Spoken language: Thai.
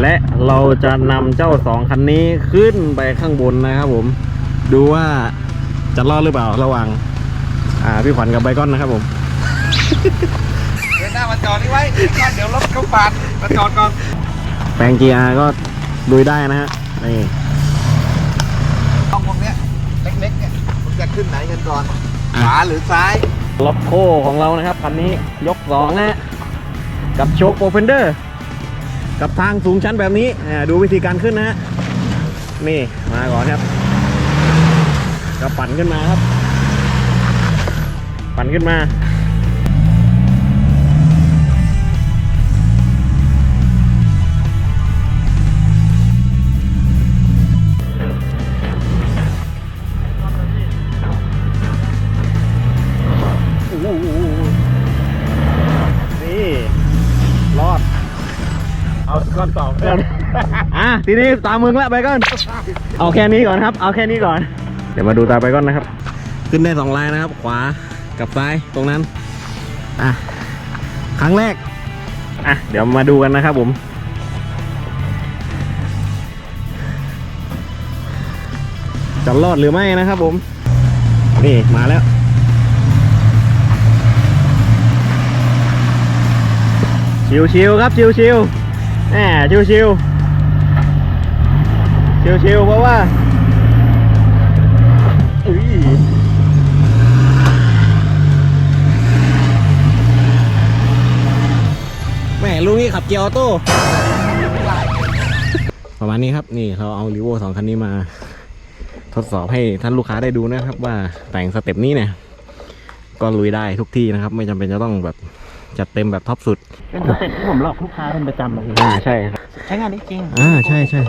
และเราจะนำเจ้าสองคันนี้ขึ้นไปข้างบนนะครับผม ดูว่าจะรอดหรือเปล่าระหว่างอ่าพี่ขวัญกับไบคอนนะครับผม เดินหน้ามาจอดนี่ไว้ก่อนเดี๋ยวรถเขาปาดมาจอดก่อนแปลง GR ก็ลุยได้นะฮะนี่ห้องพวกเนี้ยเล็กๆเนี่ยผมจะขึ้นไหนกันก่อนอะขวาหรือซ้ายล็อกโคของเรานะครับคันนี้ยกสองนะฮะกับโชคโปรเฟนเดอร์ กับทางสูงชั้นแบบนี้ดูวิธีการขึ้นนะฮะนี่มาก่อนครับก็ปั่นขึ้นมาครับ ปั่นขึ้นมาโอ้โห ก้อนต่ออะทีนี้ตามมึงละไปก่อน เอาแค่นี้ก่อนครับ เอาแค่นี้ก่อน เดี๋ยวมาดูตาไปก่อนนะครับ ขึ้นได้สองลายนะครับ ขวากับซ้ายตรงนั้น อะ ครั้งแรก อะ เดี๋ยวมาดูกันนะครับผมจะรอดหรือไม่นะครับผม นี่มาแล้ว ชิวๆครับ ชิวๆ แหมชิวๆชิวๆเพราะว่าอุ้ยแหมลุงนี่ขับเกียร์ออโต้ประมาณนี้ครับ นี่เขาเอารีโวสองคันนี้มา ทดสอบให้ท่านลูกค้าได้ดูนะครับ ว่าแต่งสเต็ปนี้เนี่ย ก็ลุยได้ทุกที่นะครับ ไม่จำเป็นจะต้องแบบ จัดเต็มแบบท็อปสุด เป็นสเต็ปที่ผมหลอกลูกค้าเป็นประจำเลยอ่าใช่ครับ ใช้งานได้จริง อ่าใช่ใช่ผ